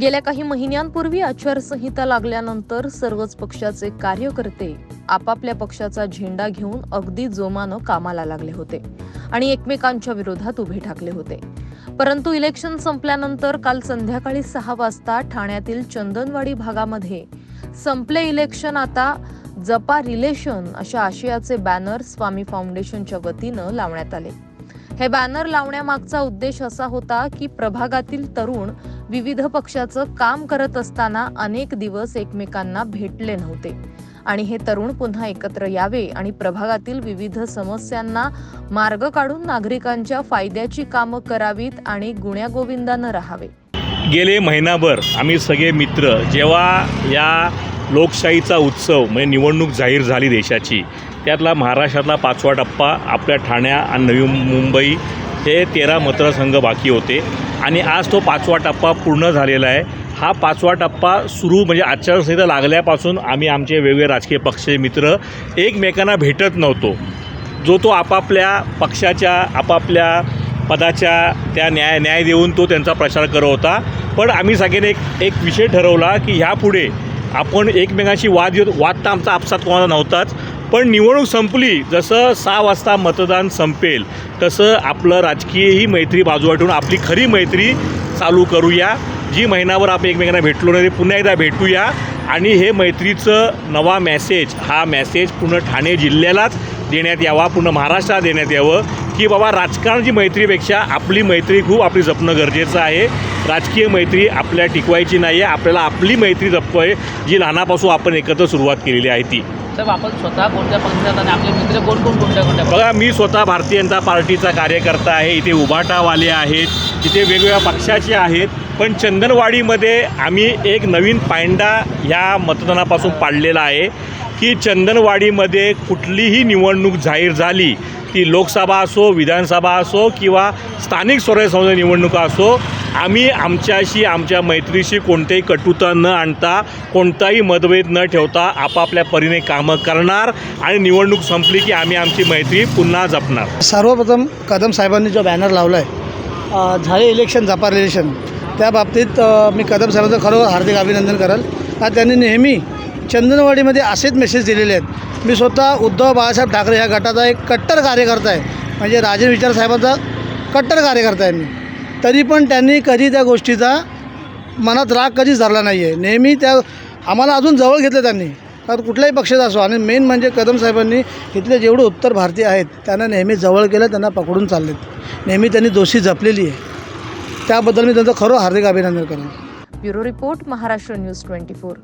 गेल्या काही महिन्यांपूर्वी आचारसंहिता लागल्यानंतर सर्वच पक्षाचे कार्यकर्ते आपापल्या पक्षाचा झेंडा घेऊन अगदी जोमानं कामाला लागले होते आणि एकमेकांच्या विरोधात उभे ठाकले होते. परंतु इलेक्शन संपल्यानंतर काल संध्याकाळी सहा वाजता ठाण्यातील चंदनवाडी भागामध्ये संपले इलेक्शन आता जपा रिलेशन अशा आशयाचे बॅनर स्वामी फाउंडेशनच्या वतीनं लावण्यात आले. हे बॅनर लावण्यामागचा उद्देश असा होता की प्रभागातील तरुण विविध पक्षाचं काम करत असताना अनेक दिवस एकमेकांना भेटले नव्हते. आणि हे तरुण पुन्हा एकत्र यावे आणि प्रभागातील विविध समस्यांना मार्ग काढून नागरिकांच्या फायद्याची कामं करावीत आणि गुण्यागोविंदानं राहावे. गेले महिनाभर आम्ही सगळे मित्र जेव्हा या लोकशाहीचा उत्सव म्हणजे निवडणूक जाहीर झाली देशाची त्यातला महाराष्ट्रातला पाचवा टप्पा आपल्या ठाण्या आणि नवी मुंबई हे तेरा मतदारसंघ बाकी होते. आणि आज तो पाचवा टप्पा पूर्ण झालेला आहे. हा पाचवा टप्पा सुरू म्हणजे आचारसंहिता लागल्यापासून आम्ही आमचे वेगवेगळे राजकीय पक्षाचे मित्र एकमेकांना भेटत नव्हतो. जो तो आपापल्या पक्षाच्या आपापल्या पदाच्या त्या न्याय न्याय देऊन तो त्यांचा प्रचार करत होता. पण आम्ही सगळ्यांनी एक एक विषय ठरवला की ह्यापुढे आपण एकमेकांशी वाद येत वाद तर आमचा आपसात कोणाला नव्हताच पण निवडणूक संपली जसं सहा वाजता मतदान संपेल तसं आपलं राजकीय ही मैत्री बाजूला ठेवून आपली खरी मैत्री चालू करूया. जी महिनाभर आपण एकमेकांना भेटलो नाही ते पुन्हा एकदा भेटूया. आणि हे मैत्रीचं नवा मॅसेज हा मॅसेज पूर्ण ठाणे जिल्ह्यालाच देण्यात यावा पूर्ण महाराष्ट्रात देण्यात यावं की बाबा राजकारणाची मैत्रीपेक्षा आपली मैत्री खूप आपली जपणं गरजेचं आहे. राजकीय मैत्री आपल्या टिकवायची नाही आहे आपल्याला आपली मैत्री जपतो आहे जी लहानापासून आपण एकत्र सुरुवात केलेली आहे ती. साहेब आपण स्वतः कोणत्या पक्षात आणि आपले मित्र कोण कोण कोणत्या कोणत्या बघा मी स्वतः भारतीय जनता पार्टीचा कार्यकर्ता आहे. इथे उभाटावाले आहेत. इथे वेगवेगळ्या पक्षाचे आहेत. पण चंदनवाडीमध्ये आम्ही एक नवीन पायंडा ह्या मतदानापासून पाडलेला आहे की चंदनवाडीमध्ये कुठलीही निवडणूक जाहीर झाली ती लोकसभा असो विधानसभा असो किंवा स्थानिक स्वराज्य संस्था निवडणुका असो आम्ही आमच्याशी आमच्या मैत्रीशी कोणतेही कटुता न आणता कोणताही मतभेद न ठेवता आपापल्या परीने कामं करणार आणि निवडणूक संपली की आम्ही आमची मैत्री पुन्हा जपणार. सर्वप्रथम कदम साहेबांनी जो बॅनर लावला आहे झाले इलेक्शन जपार इलेक्शन त्या बाबतीत मी कदम साहेबांचं खरोखर हार्दिक अभिनंदन कराल. का त्यांनी नेहमी चंदनवाडीमध्ये असेच मेसेज दिलेले आहेत. मी स्वतः उद्धव बाळासाहेब ठाकरे ह्या गटाचा एक कट्टर कार्यकर्ता आहे. म्हणजे राजन विचार साहेबांचा कट्टर कार्यकर्ता आहे मी. तरी पण त्यांनी कधी त्या गोष्टीचा मनात राग कधीच धरला नाही आहे नेहमी त्या आम्हाला अजून जवळ घेतलं त्यांनी. कारण कुठल्याही पक्षाचा असो आणि मेन म्हणजे कदम साहेबांनी इथले जेवढे उत्तर भारतीय आहेत त्यांना नेहमी जवळ केलं त्यांना पकडून चाललेत. नेहमी त्यांनी दोषी जपलेली आहे. त्याबद्दल मी त्यांचं खरं हार्दिक अभिनंदन करेन. Bureau report Maharashtra news twenty four.